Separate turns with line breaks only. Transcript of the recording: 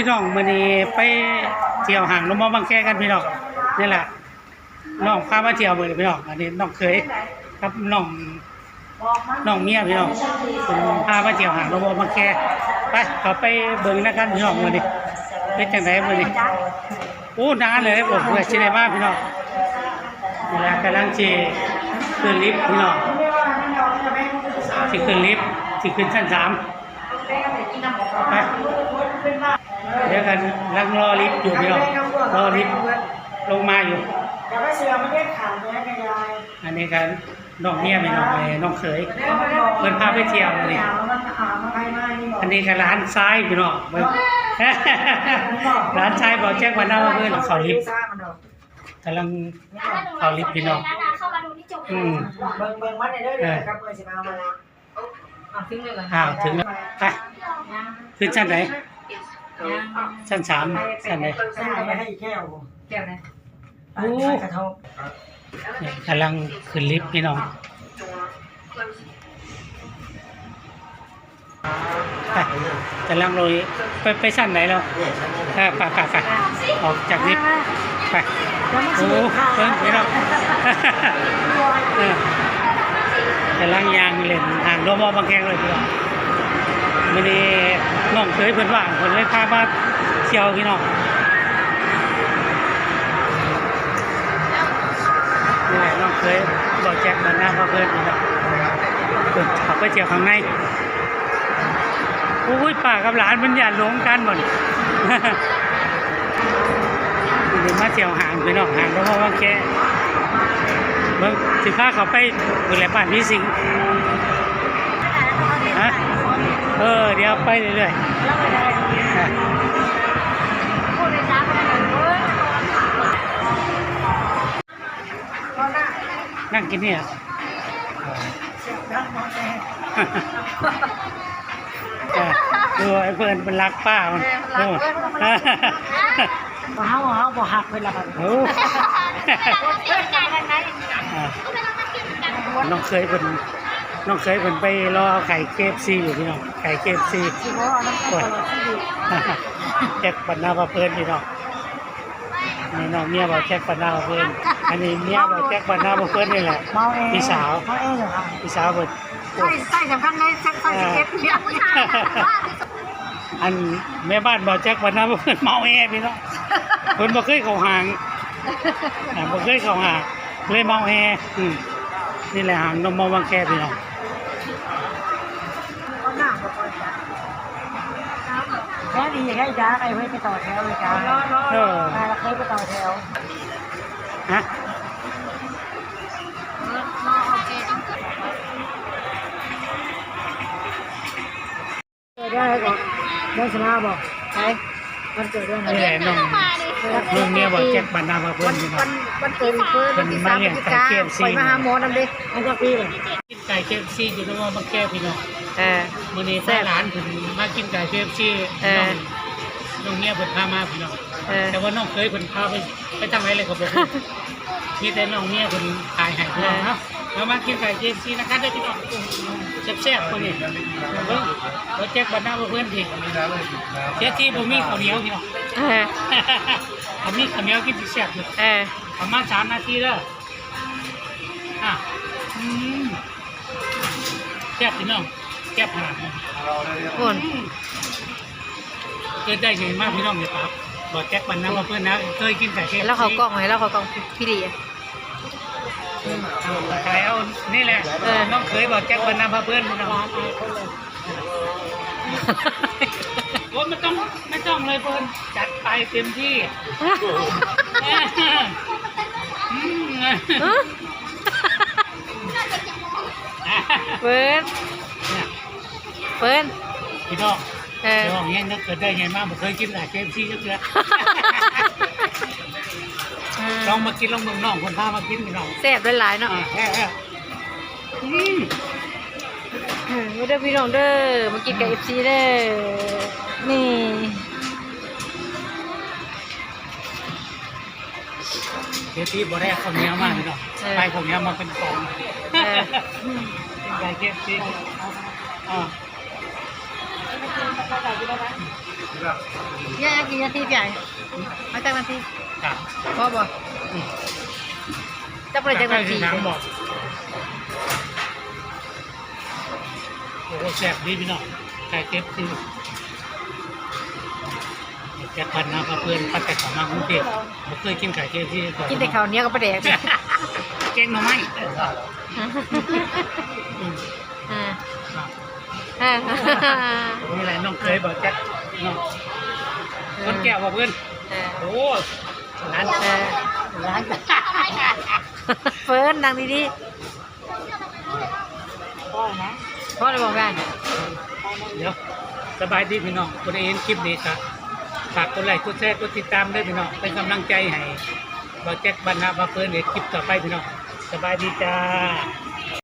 พี่น้องมื้อนี้ไปเที่ยวห่างลมมอบางแคกันพี่น้องนี่แหละน้องพามาเที่ยวมื้อนี้พี่น้องอันนี้น้องเคยกับน้องน้องเมียพี่น้องพามาเที่ยวห่างลมมอบางแคไปเขาไปเบิ่งนะครับพี่น้องมื้อนี้เป็นจังไดมื้อนี้โอ้นานเลยผมเพื่อสิได้มาพี่น้องนี่แหละกำลังสิขึ้นลิฟต์พี่น้องสิขึ้นลิฟต์สิขึ้นชั้นสามไป เดี๋ยวกันลังรอลิฟต์อยู่พี่น้องรอลิฟต์ลงมาอยู่
เดี๋ยวก็เชื่อไม่ได้ข่าวแม่กับยาย
อันนี้กันน้องเมียไม่น้องเลยน้องเขยเพิ่นพาไปเที่ยวนี่
ข่าวมันข่าวมันใครมานี่บอก
อันนี้ก็ร้านซ้ายพี่น้องเบิ่งร้านซ้ายบอกแจ้งวันหน้าว่าเพื่อนเขาลิฟต์
ซ่ามันดอก
กำลังเขาลิฟต์พี่น้อง
เข้ามาดูนี่จบ
อืม
เบิ่งเบิ่งมันในเด้อเด้อครับเปิดสิมาเอามาละอะถึงเลยเหรอ
อ้าวถึงแล้วไปขึ้นชั้นไหน ชั้นสามชั้นไหน
ใช่ไปให้อีกแก้วบ่
แก้วนะ
โอ้กระทบ
เนี่ยกำลังขึ้นลิฟต์พี่น้องไปกำลังโรยไปไปชั้นไหนแล้วเออไปไปไปออกจากลิฟต์ไปโอ้เพิ่นพี่น้องเออกำลังยางเล่นห่างโดมอบางแคงเลยพี่น้อง ไมื้อนี้น้องเคยเพิ่นว่างเพิ่นเลยพามาเที่ยวพี่น้องนี่แหละน้องเคยบอกแจ็คมันหน้าพาเพิ่นพี่น้องเพิ่นขับไปเที่ยวข้างในโอ้ยป้ากับหลานมันอย่าหลงกันหมดเดี๋ยวมาเที่ยวห่างพี่น้องห่างโดมอบาแคเบิ่งสิพาเขาไปดูแลบ้านพี่สิงฮะ เออ เดี๋ยวไปเรื่อยๆอะ
พูดเลยจ้าไม่ได้เลย
นั่งกินเนี่ย
ดังหมดเลย
อะดูไอ้เพื่อนมันรักป้ามันโอ้
บ่เฮาเฮาบ่หักเวลาบัด
โอ้
เพื่อนกันกันนะ
อะน้องเคยเป็น น้องเคยเป็นไปรอไข่เคฟซีอยู่พี่น้องไข่เคฟซี
สิบ่เอาน้ำตาลที่ดี
แจ็คปันนาบาเพิ่นพี่น้องนี่น้องเมียบอกแจ็คปันนาบาเพิ่นอันนี้เมียบอกแจ็คปันนาบาเพิ่นนี่แหละ
เมาเอง
พี่สาว
เมาเองเหรอคะ
พี่สาวเพิ่น
ใส่ใส่สำคัญเลยใส่ใส่เอ็ดเดียว
อันแม่บ้านบอกแจ็คปันนาบาเพิ่นเมาแอพี่น้องเพิ่นบ่เคยเข้าห่างอ่บ่เคยเข้าห่างเลยเมาแอนี่แหละห่างนมเมาบางแคพี่น้อง
แค่ดีแค่จ้าไอ้เว้ยไปต่อแถวเลยจ้า
เออ
มาแล้วเคยไปต่อแถว
ฮะ
ได้ก่อนเดินสมาบอกใช่มันเกิดเรื่องอะไร
นี่แหละน้องน้องเมียบอกแจ็คปันนาบาเพิ่
วันวันวันเกิดเพื่อนวันที่สามพฤศจิกาไปมาหาหมอนำเด็กมันก็ปีเลย
เคฟซีอยู่นมเมาบางแคพี่น้อง
เออ
มื้อนี้
แซ่
พา
บ
หลานเพิ่นมากินไก่เคฟซี
เอ
น้อ
อ
งน้องเมียเพิ่นพามาพี่น้อง
เออ
แต่ว่าน้องเคยเพิ่นพาไปไปทำอะไรเลยก็บ่รู้ มีแต่น้องเมียเพิ่นขายให้พี่น้องเนาะเรามากินไก่เคฟซีนะคะเด้อพี่น้องแซ่บๆคนนี้เบิ่งบ่แจ็คบัดหน้าบ่เพิ่นพี่เสียที่บ่มีข้าวเหนียวพี่น้อง
เออ
ถ้ามีข้าวเหนียวกินสิแซ่บอยู่
เออ
ประมาณ3นาทีเด้ออะอืม แซ่บพี่น้องแซ่บขนาดนี้
คุณ
เกิดได้ไงมากพี่น้องเนี่ยครับบอกแจ็คบันนะว่าเพื่อนนะเคยกินไก่เคฟ
แล้วเขากล้องไหมแล้วเขากล้องพี่ดีอะ
ขายเอานี่แหละ
เออ
น้องเคยบอกแจ็คบันนะพาเพื่อนพี่น้องโอ้ไม่ต้องไม่ต้องเลยเพื่อนจัดไปเต็มที่อืม
เฟิร์นเฟิร์น
พี่น้อง
เออ
เดี๋ยวของเงี้ยนึกเกิดได้ไงมากผมเคยกินไก่เคฟซีก็เจอลองมากินลองเมืองน้องคนพามากินพี่น้อง
แซ่บหลายๆเนาะ
อ่าแค่อืม
เออมาเด้อพี่น้องเด้อมากินกับเอฟซีเด้อนี่
เดี๋ยวที่บ่ได้ข้าวเหนียวมากเลยเนาะไปข้าวเหนียวมาเป็นกอง
เออ
เป็นไก่เก็บซีอ่า
ย่ากี่นาทีพี่ใหญ่เอาจักนาที
ครับ
พอบ่
อืม
จับ่ได้จักนาที
ใกล้ๆสิถามบอกโอ้โหแซ่บดีพี่น้องไก่เก็บคือ แจ็คพันนะครับเพื่อนปัดแต่ของมากรุงเทพผมเคยกินไก่เก็บที่
กินแต่ข้าวเหนียวกับปลาแดก
เก่งหน่อไม้อืม
อ่า
ครับ
อ่า
นี่แหละน้องเคยบอกแจ็คน้องคนแก้วบอกเพื่อน
อ่า
โอ้ร้าน
เออ
ร้าน
เฟิร์นดังดี
พ่อนะ
ๆพ่อเลยบอกกัน
เดี๋ยวสบายดีพี่น้องคนได้เห็นคลิปนี้ครับ ฝากกดไลค์กดแชร์กดติดตามด้วยพี่น้องเป็นกำลังใจให้บอแจ็คบรรณาบาเฟิร์นเด็กคลิปต่อไปพี่น้องสบายดีจ้า